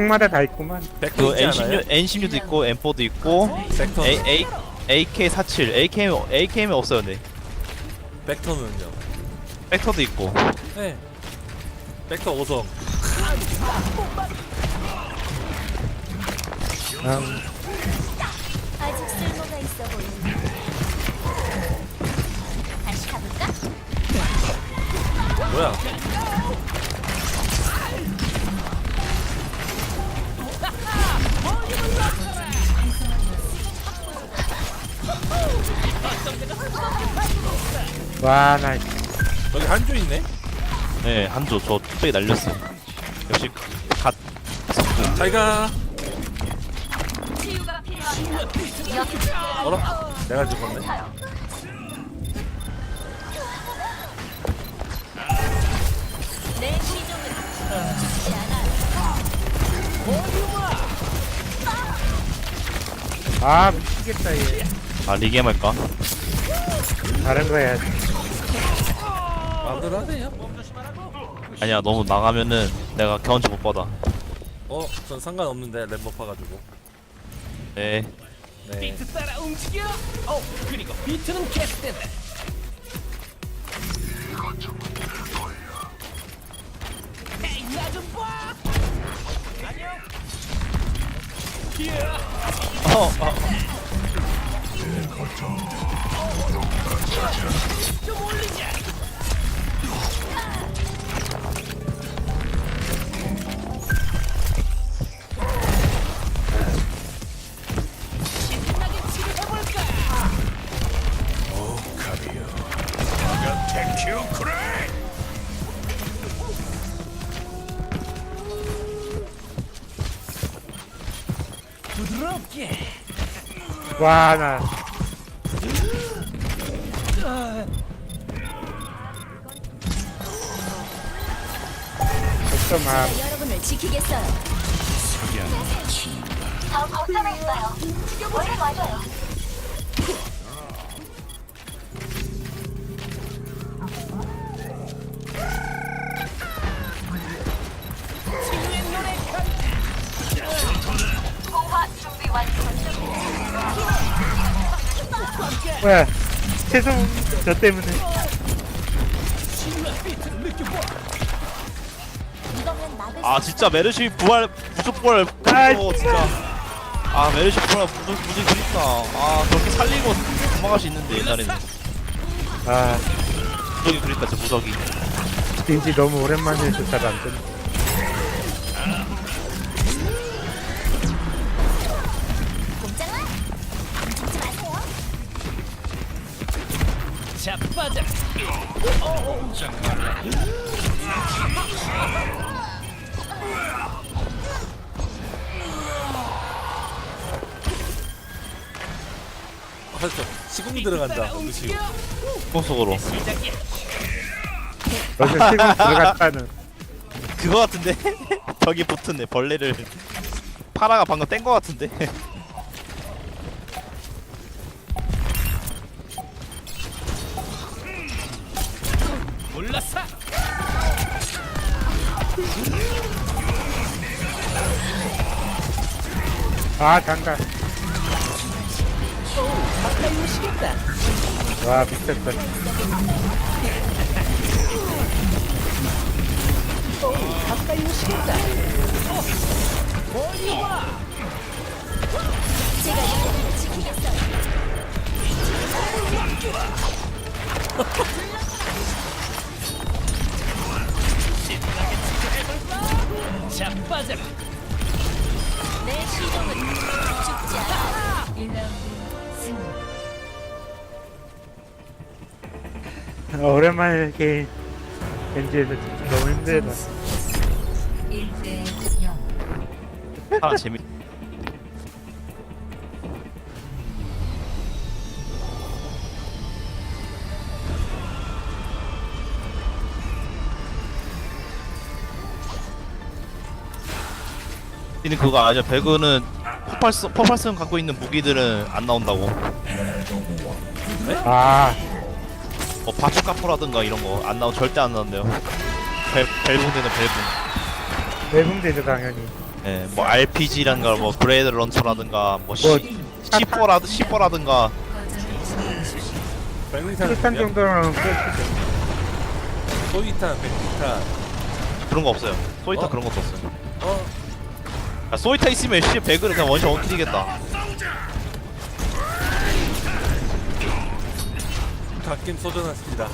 총마다 다 있구만. 그 있지 않아요? N16 N16도 있고 M4도 있고 벡터 A A AK47 AKM AKM 없어요 근데 벡터는요? 벡터도 있고 네 벡터 5성 음, 아직 쓸모가 있어 보이네. 다시 가볼까? 뭐야 와, 나 여기 한조 있네? 네 한조 저 뚝배기 날렸어요 역시 갓 잘가 어라? 내가 죽었네. 아 미치겠다 얘. 아 리게임 할까? 다른 거 해야지. 마음대로 하세요 아니야 너무 나가면은 내가 경험치 못 받아 어? 전 상관없는데 램버 파가지고 네네 따라 움직여. 어, 그리고 비트는 계속된다. 에이, 나좀 봐. 안녕. 어, 어. 좀 올리자. 와, 나 제가 여러분을 지키겠어요. 더 걱정에 있어요. 원래 맞아요. 뭐야? 최소 저 때문에. 아 진짜 메르시 부활 무조건 아, 그거 진짜. 아 메르시 부활 무조 무조 그립다 아 그렇게 살리고 도망갈 수 있는데 옛날에는. 아. 무적이 그립다 진짜 무적이. 왠지 너무 오랜만에 해서 잘안 돼. 공 자빠져. 아 진짜 시공 들어간다. 루시우 콩 속으로. 시작이야. 여기서 지금 들어갔다는. 그거 같은데? 벽이 붙었네 벌레를. 파라가 방금 뗀 거 같은데 아 오시겠다. 와 미쳤다. 제가 여러분을 지키겠어요. 아, 겐지에서 진짜 너무 힘들다. 1대 0. 파라 재미 근데 그거 아죠 배그는 포팔스 포팔슨 갖고 있는 무기들은 안 나온다고. 아 뭐 바추카포라든가 이런 거 안 나오 절대 안 나온대요. 벨 벨붕대는 벨붕. 외붕대죠 당연히. 예, 뭐 RPG라든가 뭐 브레이드 런처라든가 뭐 뭐, C4라든 C4라든가 백리탄 실탄 정도는 끝이죠. 소이탄 백리탄 그런 거 없어요. 소이타 어? 그런 것도 없어요. 어 야, 소이타 있으면 씨 배그를 그냥 원샷 엉키겠다. 갓김 쏟아놨습니다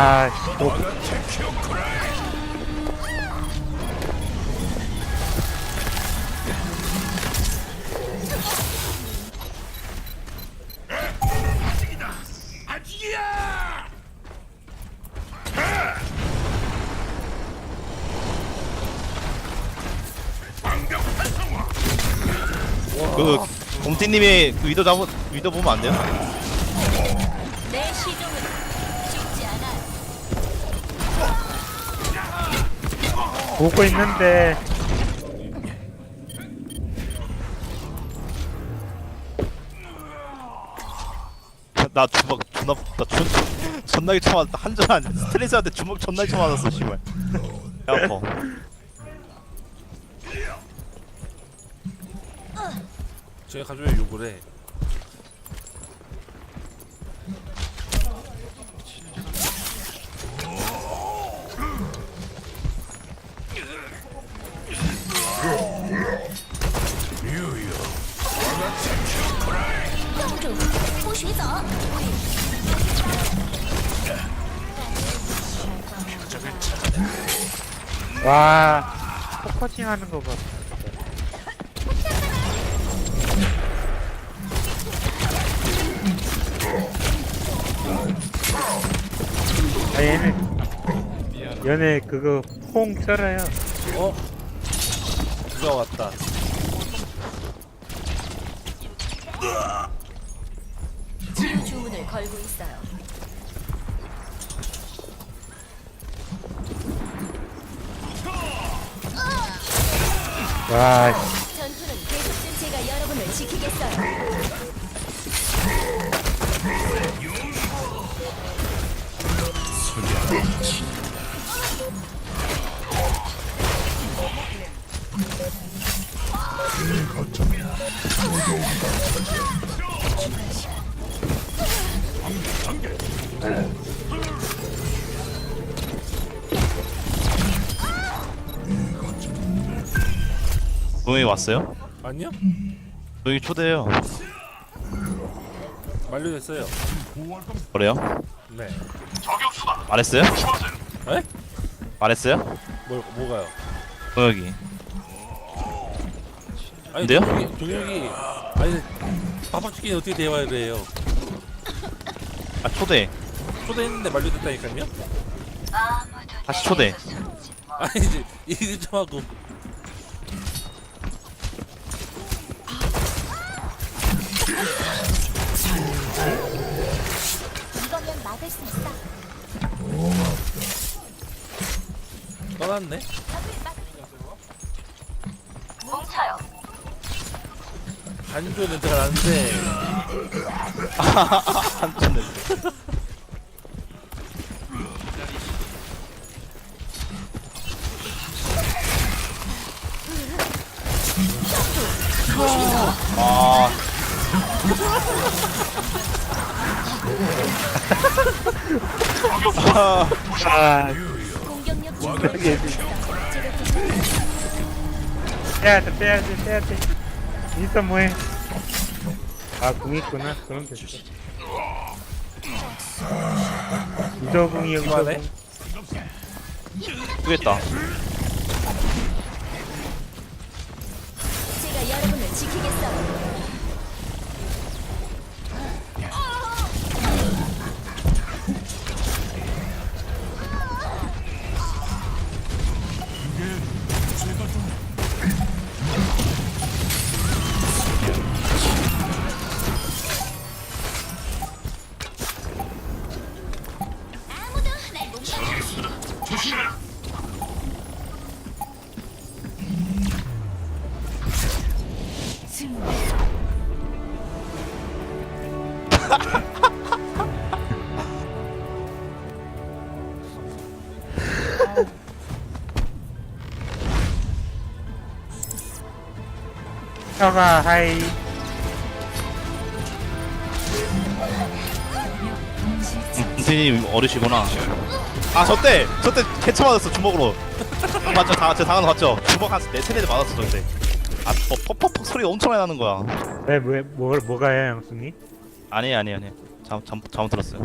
아, 씨, 뭐, 그 곰띠님이 그 위도 잡은 위도 보면 안 돼요? 보고 있는데. 나 주먹 존나 나 존, 존나게 쳐맞았다. 한줄안 스트레스한테 주먹 존나게 쳐맞았어 씨발. 배 아파. 제가 가져야 욕을 해 조심해서. 와, 포커싱 하는 거 같아 아 얘네. 얘네 그거 퐁 썰어요. 어? 누가 왔다. 걸고 있어요. 와, 씨, 동영이 왔어요? 아니요? 동영이 초대해요 만료됐어요 그래요? 네 말했어요? 에? 말했어요? 뭐, 뭐가요? 동혁이 아니 근데요? 동혁이 아니 빠박치기 어떻게 대화를 해요 아 초대 초대했는데 만료됐다니까요? 다시 초대 아니 이제 얘기 좀 하고 막을 수 있어. 떠났네? 뭉쳐요. 한조 냄새가 나는데. 한참 됐어 아 아, 공격력 이게 있어. 빼야 돼, 빼야 돼, 빼야 돼. 인스타 뭐해? 아, 궁 있구나. 그럼 됐어. 유저궁이 여기. 뜨겠다 제가 여러분을 지키겠어 요. 혀가 하이. 은퇴님 어르시구나. 아 저때 저때 개쳐 맞았어 주먹으로. 맞죠? 다, 제 당한 거 봤죠? 주먹 한 네세 대 맞았어 저때. 아 뭐, 퍽퍽퍽 소리가 엄청 많이 나는 거야. 왜, 뭐, 뭐, 뭐가요, 양순이? 아니 아니 아니 잘못 잘못 들었어요